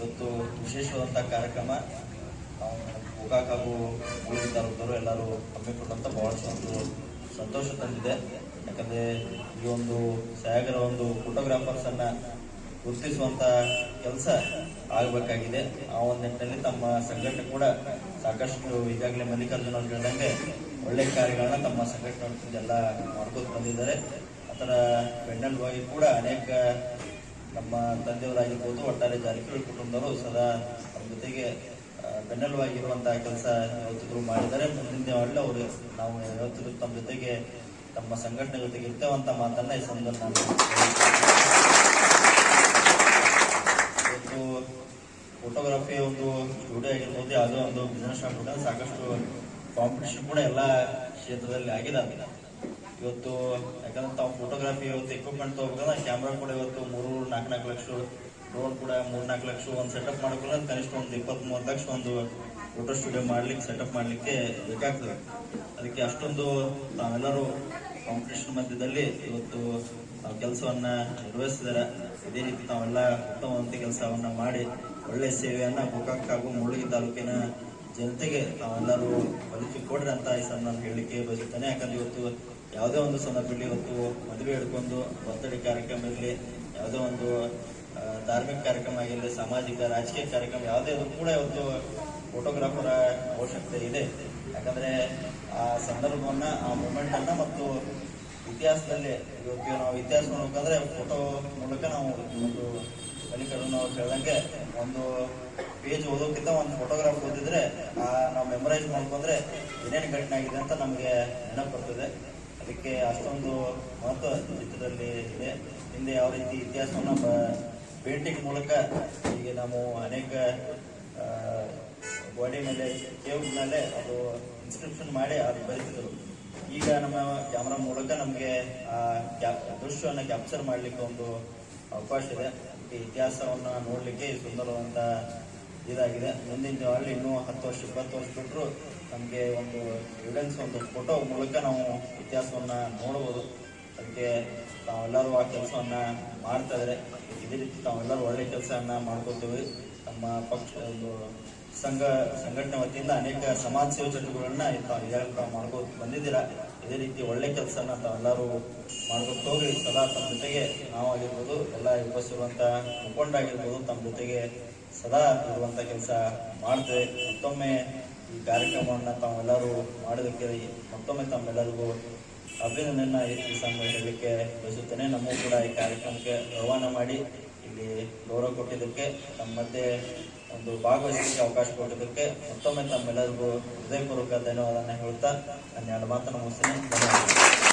ಇವತ್ತು ವಿಶೇಷವಾದಂಥ ಕಾರ್ಯಕ್ರಮ. ಗೋಕಾಕ್ ಹಾಗೂ ಉಳಿದ ತಾಲೂಕರು ಎಲ್ಲರೂ ಹಮ್ಮಿಕೊಂಡಂತ ಬಹಳಷ್ಟು ಒಂದು ಸಂತೋಷ ತಂದಿದೆ. ಯಾಕಂದ್ರೆ ಈ ಒಂದು ಸಾಗರ ಒಂದು ಫೋಟೋಗ್ರಾಫರ್ಸನ್ನು ಅನ್ನ ಗುರುತಿಸುವಂತ ಕೆಲಸ ಆಗಬೇಕಾಗಿದೆ. ಆ ಒಂದು ನಿಟ್ಟಿನಲ್ಲಿ ತಮ್ಮ ಸಂಘಟನೆ ಕೂಡ ಸಾಕಷ್ಟು ಈಗಾಗಲೇ ಮಲ್ಲಿಕಾರ್ಜುನ ಅವ್ರು ಹೇಳಿದಂಗೆ ಒಳ್ಳೆ ಕಾರ್ಯಗಳನ್ನ ತಮ್ಮ ಸಂಘಟನೆ ಎಲ್ಲ ಮಾಡ್ಕೋತ ಬಂದಿದ್ದಾರೆ. ಅದರ ಬೆನ್ನೆಲುಬಾಗಿ ಕೂಡ ಅನೇಕ ನಮ್ಮ ತಂದೆಯವರಾಗಿರ್ಬೋದು, ಒಟ್ಟಾರೆ ಜಾರಕಿಹೊಳಿ ಕುಟುಂಬದವರು ಸದಾ ಅವ್ರ ಜೊತೆಗೆ ಬೆನ್ನೆಲುವಾಗಿರುವಂತಹ ಕೆಲಸ ಯಾವತ್ತಿದ್ರು ಮಾಡಿದ್ದಾರೆ. ಮುಂದಿನ ಒಳ್ಳೆ ಅವರು ನಾವು ಯಾವತ್ತಿದ್ರು ತಮ್ಮ ಜೊತೆಗೆ ತಮ್ಮ ಸಂಘಟನೆ ಜೊತೆಗೆ ಇರ್ತೇವಂತ ಮಾತನ್ನ ಈ ಸಂದರ್ಭ ಇವತ್ತು ಫೋಟೋಗ್ರಫಿ ಒಂದು ಸ್ಟುಡಿಯೋ ಆಗಿರ್ಬೋದು, ಯಾವುದೋ ಒಂದು ಬಿಸ್ನೆಸ್ ಸಾಕಷ್ಟು ಕಾಂಪಿಟೇಷನ್ ಕೂಡ ಎಲ್ಲ ಕ್ಷೇತ್ರದಲ್ಲಿ ಆಗಿದೆ ಇವತ್ತು ಯಾಕಂದ್ರೆ ತಾವು ಫೋಟೋಗ್ರಾಫಿ ಇವತ್ತು ಎಕ್ವಿಪ್ಮೆಂಟ್ ತಗೋಬೇಕಂದ್ರೆ ಕ್ಯಾಮ್ರಾ ಕೂಡ ಇವತ್ತು ಮೂರು ನಾಲ್ಕು ನಾಲ್ಕು ಲಕ್ಷ ಡ್ರೋನ್ ಕೂಡ ಮೂರು ನಾಲ್ಕು ಲಕ್ಷ ಒಂದು ಸೆಟಪ್ ಮಾಡ್ಕೊಂಡ್ರೆ ಕನಿಷ್ಠ ಒಂದು ಇಪ್ಪತ್ತ್ ಮೂವತ್ತು ಲಕ್ಷ ಒಂದು ಫೋಟೋ ಸ್ಟುಡಿಯೋ ಮಾಡ್ಲಿಕ್ಕೆ ಸೆಟಪ್ ಮಾಡಲಿಕ್ಕೆ ಬೇಕಾಗ್ತದೆ. ಅದಕ್ಕೆ ಅಷ್ಟೊಂದು ತಾವೆಲ್ಲರೂ ಕಾಂಪಿಟೇಷನ್ ಮಧ್ಯದಲ್ಲಿ ಇವತ್ತು ತಾವು ಕೆಲಸವನ್ನು ನಿರ್ವಹಿಸಿದ್ದಾರೆ. ಇದೇ ರೀತಿ ತಾವೆಲ್ಲ ಉತ್ತಮವಂತ ಕೆಲಸವನ್ನು ಮಾಡಿ, ಒಳ್ಳೆ ಸೇವೆಯನ್ನು ಗೋಕಾಕ್ ಹಾಗೂ ಮೂಳಗಿ ತಾಲೂಕಿನ ಜನತೆಗೆ ತಾವೆಲ್ಲರೂ ಬದುಕಿ ಕೊಡ್ರಿ ಅಂತ ಈ ಸಣ್ಣ ನಾನು ಹೇಳಲಿಕ್ಕೆ ಬಯಸುತ್ತೇನೆ. ಯಾಕಂದ್ರೆ ಇವತ್ತು ಯಾವುದೇ ಒಂದು ಸಂದರ್ಭದಲ್ಲಿ ಇವತ್ತು ಮದುವೆ ಹಿಡ್ಕೊಂಡು ಬರ್ತಡೇ ಕಾರ್ಯಕ್ರಮ ಇರಲಿ, ಯಾವುದೇ ಒಂದು ಧಾರ್ಮಿಕ ಕಾರ್ಯಕ್ರಮ ಆಗಿರಲಿ, ಸಾಮಾಜಿಕ, ರಾಜಕೀಯ ಕಾರ್ಯಕ್ರಮ, ಯಾವುದೇ ಒಂದು ಕೂಡ ಇವತ್ತು ಫೋಟೋಗ್ರಾಫರ ಅವಶ್ಯಕತೆ ಇದೆ. ಯಾಕಂದ್ರೆ ಆ ಸಂದರ್ಭವನ್ನ, ಆ ಮೂಮೆಂಟ್ ಅನ್ನ ಮತ್ತು ಇತಿಹಾಸದಲ್ಲಿ ಇವತ್ತು ನಾವು ಇತಿಹಾಸ ನೋಡ್ಬೇಕಂದ್ರೆ ಫೋಟೋ ಮೂಲಕ ನಾವು ಒಂದು ಬಲಿಕರನ್ನು ನಾವು ಹೇಳ್ದಂಗೆ ಒಂದು ಪೇಜ್ ಓದೋಕ್ಕಿಂತ ಒಂದು ಫೋಟೋಗ್ರಾಫ್ ಓದಿದ್ರೆ ನಾವು ಮೆಮರೈಸ್ ಮಾಡ್ಕೊಂಡ್ರೆ ಏನೇನು ಘಟನೆ ಆಗಿದೆ ಅಂತ ನಮಗೆ ನೆನಪು ಬರ್ತದೆ. ಅದಕ್ಕೆ ಅಷ್ಟೊಂದು ಮಹತ್ವ ಚಿತ್ರದಲ್ಲಿ ಇದೆ. ಹಿಂದೆ ಯಾವ ರೀತಿ ಇತಿಹಾಸವನ್ನು ಪೇಂಟಿಂಗ್ ಮೂಲಕ ಈಗ ನಾವು ಅನೇಕ ಬಾಡಿ ಮೇಲೆ, ಕೇವ್ ಮೇಲೆ ಅದು ಇನ್ಸ್ಕ್ರಿಪ್ಷನ್ ಮಾಡಿ ಅದು ಬರೀತಿದ್ರು. ಈಗ ನಮ್ಮ ಕ್ಯಾಮ್ರಾ ಮೂಲಕ ನಮಗೆ ಆ ದೃಶ್ಯವನ್ನು ಕ್ಯಾಪ್ಚರ್ ಮಾಡಲಿಕ್ಕೆ ಒಂದು ಅವಕಾಶ ಇದೆ. ಈ ನೋಡಲಿಕ್ಕೆ ಸುಂದರವಾದ ಇದಾಗಿದೆ. ಮುಂದಿನ ದಿನಗಳಲ್ಲಿ ಇನ್ನೂ ಹತ್ತು ವರ್ಷ, ಇಪ್ಪತ್ತು ವರ್ಷ ಬಿಟ್ಟರು ನಮಗೆ ಒಂದು ಎವಿಡೆನ್ಸ್ ಒಂದು ಫೋಟೋ ಮೂಲಕ ನಾವು ಇತಿಹಾಸವನ್ನು ನೋಡಬಹುದು ಅದಕ್ಕೆ ತಾವೆಲ್ಲರೂ ಆ ಕೆಲಸವನ್ನು ಮಾಡ್ತಾ ಇದ್ದಾರೆ ಇದೇ ರೀತಿ ತಾವೆಲ್ಲರೂ ಒಳ್ಳೆಯ ಕೆಲಸವನ್ನು ಮಾಡ್ಕೋತೀವಿ. ನಮ್ಮ ಪಕ್ಷ, ಒಂದು ಸಂಘ, ಸಂಘಟನೆ ವತಿಯಿಂದ ಅನೇಕ ಸಮಾಜ ಸೇವೆ ಚಟುವಟಿಕೆಗಳನ್ನ ತಾವು ತಾವು ಮಾಡ್ಕೋತ ಬಂದಿದ್ದೀರಾ? ಇದೇ ರೀತಿ ಒಳ್ಳೆ ಕೆಲಸನ ತಾವೆಲ್ಲರೂ ಮಾಡ್ಕೊತ ಹೋಗಿ ಸದಾ ತಮ್ಮ ಜೊತೆಗೆ ನಾವಾಗಿರ್ಬೋದು, ಎಲ್ಲ ಉಪಸ್ಥಿರುವಂತ ಮುಖಂಡರಾಗಿರ್ಬೋದು ತಮ್ಮ ಜೊತೆಗೆ ಸದಾ ಇರುವಂತ ಕೆಲಸ ಮಾಡ್ತೇವೆ. ಮತ್ತೊಮ್ಮೆ ಈ ಕಾರ್ಯಕ್ರಮವನ್ನ ತಾವೆಲ್ಲರೂ ಮಾಡೋದಕ್ಕೆ ಮತ್ತೊಮ್ಮೆ ತಮ್ಮೆಲ್ಲರಿಗೂ ಅಭಿನಂದನೆಯನ್ನ ಈ ಸಂಘ ಹೇಳಲಿಕ್ಕೆ ಬಯಸುತ್ತೇನೆ. ನಮಗೂ ಕೂಡ ಈ ಕಾರ್ಯಕ್ರಮಕ್ಕೆ ರವಾನ ಮಾಡಿ. ಇಲ್ಲಿ ಗೌರವ ಕೊಟ್ಟಿದ್ದಕ್ಕೆ ನಮ್ಮ ಮಧ್ಯೆ ಒಂದು ಭಾಗವಹಿಸಲಿಕ್ಕೆ ಅವಕಾಶ ಕೊಟ್ಟಿದ್ದಕ್ಕೆ ಮತ್ತೊಮ್ಮೆ ತಮ್ಮೆಲ್ಲರಿಗೂ ಹೃದಯಪೂರ್ವಕ ಧನ್ಯವಾದ ಹೇಳ್ತಾ ನನ್ನ ಎರಡು ಮಾತನ್ನು ಮುಗಿಸ್ತೀನಿ. ಧನ್ಯವಾದ